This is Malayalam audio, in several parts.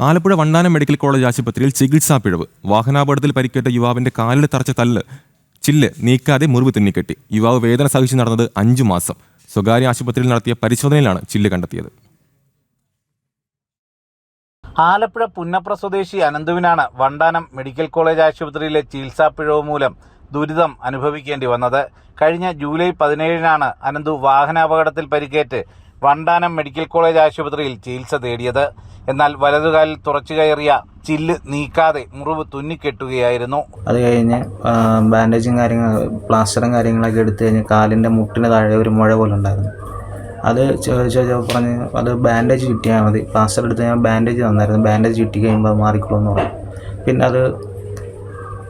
ആലപ്പുഴ വണ്ടാനം മെഡിക്കൽ കോളേജ് ആശുപത്രിയിൽ ചികിത്സാ പിഴവ്. വാഹനാപകടത്തിൽ പരിക്കേറ്റ യുവാവിന്റെ കാലിൽ തറച്ച തല്ല്. ചില്ല് നീക്കാതെ മുറിവ് തിന്നിക്കെട്ടി. യുവാവ് വേദന സഹിച്ചു നടന്നത് അഞ്ചു മാസം. സ്വകാര്യ ആശുപത്രിയിൽ നടത്തിയ പരിശോധനയിലാണ് ചില്ല് കണ്ടെത്തിയത്. ആലപ്പുഴ പുന്നപ്ര സ്വദേശി അനന്തുവിനാണ് വണ്ടാനം മെഡിക്കൽ കോളേജ് ആശുപത്രിയിലെ ചികിത്സാ പിഴവ് മൂലം ദുരിതം അനുഭവിക്കേണ്ടി വന്നത്. കഴിഞ്ഞ ജൂലൈ പതിനേഴിനാണ് അനന്തു വാഹനാപകടത്തിൽ പരിക്കേറ്റ് വണ്ടാനം മെഡിക്കൽ കോളേജ് ആശുപത്രിയിൽ ചികിത്സ തേടിയത്. എന്നാൽ വലതുകാലിൽ തുറച്ചു കയറിയ ചില്ല് നീക്കാതെ മുറിവ് തുന്നിക്കെട്ടുകയായിരുന്നു. അത് കഴിഞ്ഞ് ബാൻഡേജും കാര്യങ്ങൾ പ്ലാസ്റ്ററും കാര്യങ്ങളൊക്കെ എടുത്തു കഴിഞ്ഞ് കാലിന്റെ മുട്ടിന് താഴെ ഒരു മുഴ പോലെ ഉണ്ടായിരുന്നു. അത് ചോദിച്ചാൽ പറഞ്ഞ് അത് ബാൻഡേജ് ചുറ്റിയാൽ മതി. പ്ലാസ്റ്റർ എടുത്ത് ഞാൻ ബാൻഡേജ് തന്നായിരുന്നു. ബാൻഡേജ് ചുറ്റി കഴിയുമ്പോൾ മാറിക്കോളും എന്ന് പറഞ്ഞു. പിന്നെ അത്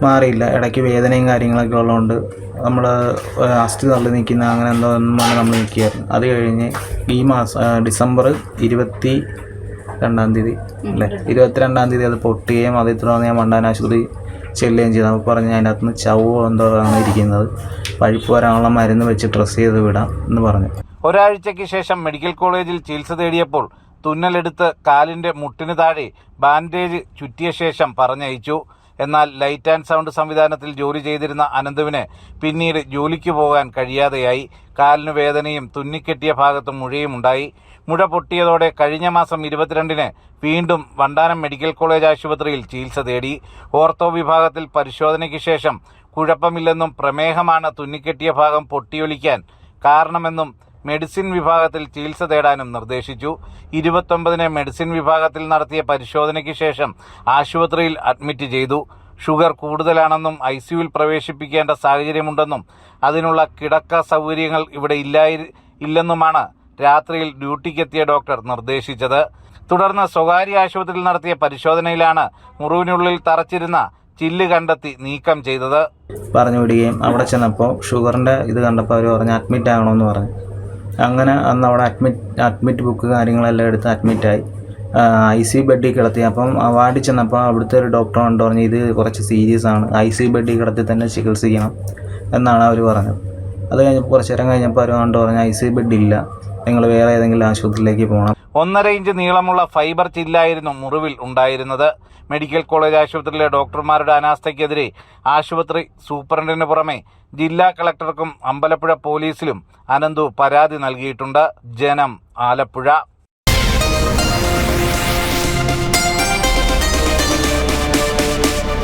മാറിയില്ല. ഇടയ്ക്ക് വേദനയും കാര്യങ്ങളൊക്കെ ഉള്ളതുകൊണ്ട് നമ്മൾ അസ്ഥി തള്ളി നിൽക്കുന്ന അങ്ങനെ എന്തോ ഒന്നുമാണ് നമ്മൾ നിൽക്കുകയായിരുന്നു. അത് കഴിഞ്ഞ് ഈ മാസം ഡിസംബർ ഇരുപത്തി രണ്ടാം തീയതി അല്ലേ? ഇരുപത്തിരണ്ടാം തീയതി അത് പൊട്ടുകയും അതേ തുടർന്ന് ഞാൻ മണ്ടാൻ ആശുപത്രി ചെല്ലുകയും ചെയ്തു. അപ്പോൾ പറഞ്ഞ് അതിന്റെ അകത്തുനിന്ന് ചവോ എന്തോ ആണ് ഇരിക്കുന്നത്. പഴുപ്പ് വരാനുള്ള മരുന്ന് വെച്ച് ഡ്രസ്സ് ചെയ്ത് വിടാം എന്ന് പറഞ്ഞു. ഒരാഴ്ചയ്ക്ക് ശേഷം മെഡിക്കൽ കോളേജിൽ ചികിത്സ തേടിയപ്പോൾ തുന്നലെടുത്ത് കാലിന്റെ മുട്ടിന് താഴെ ബാൻഡേജ് ചുറ്റിയ ശേഷം പറഞ്ഞയച്ചു. എന്നാൽ ലൈറ്റ് ആൻഡ് സൗണ്ട് സംവിധാനത്തിൽ ജോലി ചെയ്തിരുന്ന അനന്തുവിന് പിന്നീട് ജോലിക്ക് പോകാൻ കഴിയാതെയായി. കാലിന് വേദനയും തുന്നിക്കെട്ടിയ ഭാഗത്തും മുഴയും ഉണ്ടായി. മുഴ പൊട്ടിയതോടെ കഴിഞ്ഞ മാസം ഇരുപത്തിരണ്ടിന് വീണ്ടും വണ്ടാനം മെഡിക്കൽ കോളേജ് ആശുപത്രിയിൽ ചികിത്സ തേടി. ഓർത്തോ വിഭാഗത്തിൽ പരിശോധനയ്ക്ക് ശേഷം കുഴപ്പമില്ലെന്നും പ്രമേഹമാണ് തുന്നിക്കെട്ടിയ ഭാഗം പൊട്ടിയൊലിക്കാൻ കാരണമെന്നും മെഡിസിൻ വിഭാഗത്തിൽ ചികിത്സ തേടാനും നിർദ്ദേശിച്ചു. ഇരുപത്തൊമ്പതിനെ മെഡിസിൻ വിഭാഗത്തിൽ നടത്തിയ പരിശോധനയ്ക്ക് ശേഷം ആശുപത്രിയിൽ അഡ്മിറ്റ് ചെയ്തു. ഷുഗർ കൂടുതലാണെന്നും ഐ സിയുവിൽ പ്രവേശിപ്പിക്കേണ്ട സാഹചര്യമുണ്ടെന്നും അതിനുള്ള കിടക്ക സൗകര്യങ്ങൾ ഇവിടെ ഇല്ലായി ഇല്ലെന്നുമാണ് രാത്രിയിൽ ഡ്യൂട്ടിക്കെത്തിയ ഡോക്ടർ നിർദ്ദേശിച്ചത്. തുടർന്ന് സ്വകാര്യ ആശുപത്രിയിൽ നടത്തിയ പരിശോധനയിലാണ് മുറിവിനുള്ളിൽ തറച്ചിരുന്ന ചില്ല് കണ്ടെത്തി നീക്കം ചെയ്തത്. പറഞ്ഞു വിടുകയും അവിടെ ചെന്നപ്പോൾ ഷുഗറിന്റെ ഇത് കണ്ടപ്പോൾ അവർ പറഞ്ഞു അഡ്മിറ്റ് ആകണമെന്ന് പറഞ്ഞു. അങ്ങനെ അന്ന് അവിടെ അഡ്മിറ്റ് അഡ്മിറ്റ് ബുക്ക് കാര്യങ്ങളെല്ലാം എടുത്ത് അഡ്മിറ്റായി ഐ സി ബെഡിൽ കിടത്തി. അപ്പം വാർഡിൽ ചെന്നപ്പോൾ അവിടുത്തെ ഒരു ഡോക്ടർ കണ്ടു പറഞ്ഞു ഇത് കുറച്ച് സീരിയസ് ആണ്. ഐ സി ബെഡിൽ കിടത്തി തന്നെ ചികിത്സിക്കണം എന്നാണ് അവർ പറഞ്ഞത്. അത് കഴിഞ്ഞപ്പോൾ കുറച്ച് നേരം കഴിഞ്ഞപ്പോൾ അവർ കണ്ടു പറഞ്ഞു ഐ സി ഇല്ല. നിങ്ങൾ വേറെ ഏതെങ്കിലും ആശുപത്രിയിലേക്ക് പോകണം ഒന്നര ഇഞ്ച് നീളമുള്ള ഫൈബർ ചില്ലായിരുന്നു മുറിവിൽ ഉണ്ടായിരുന്നത്. മെഡിക്കൽ കോളേജ് ആശുപത്രിയിലെ ഡോക്ടർമാരുടെ അനാസ്ഥയ്ക്കെതിരെ ആശുപത്രി സൂപ്രണ്ടിന് പുറമെ ജില്ലാ കളക്ടർക്കും അമ്പലപ്പുഴ പോലീസിലും അനന്തു പരാതി നൽകിയിട്ടുണ്ട്. ജനം ആലപ്പുഴ.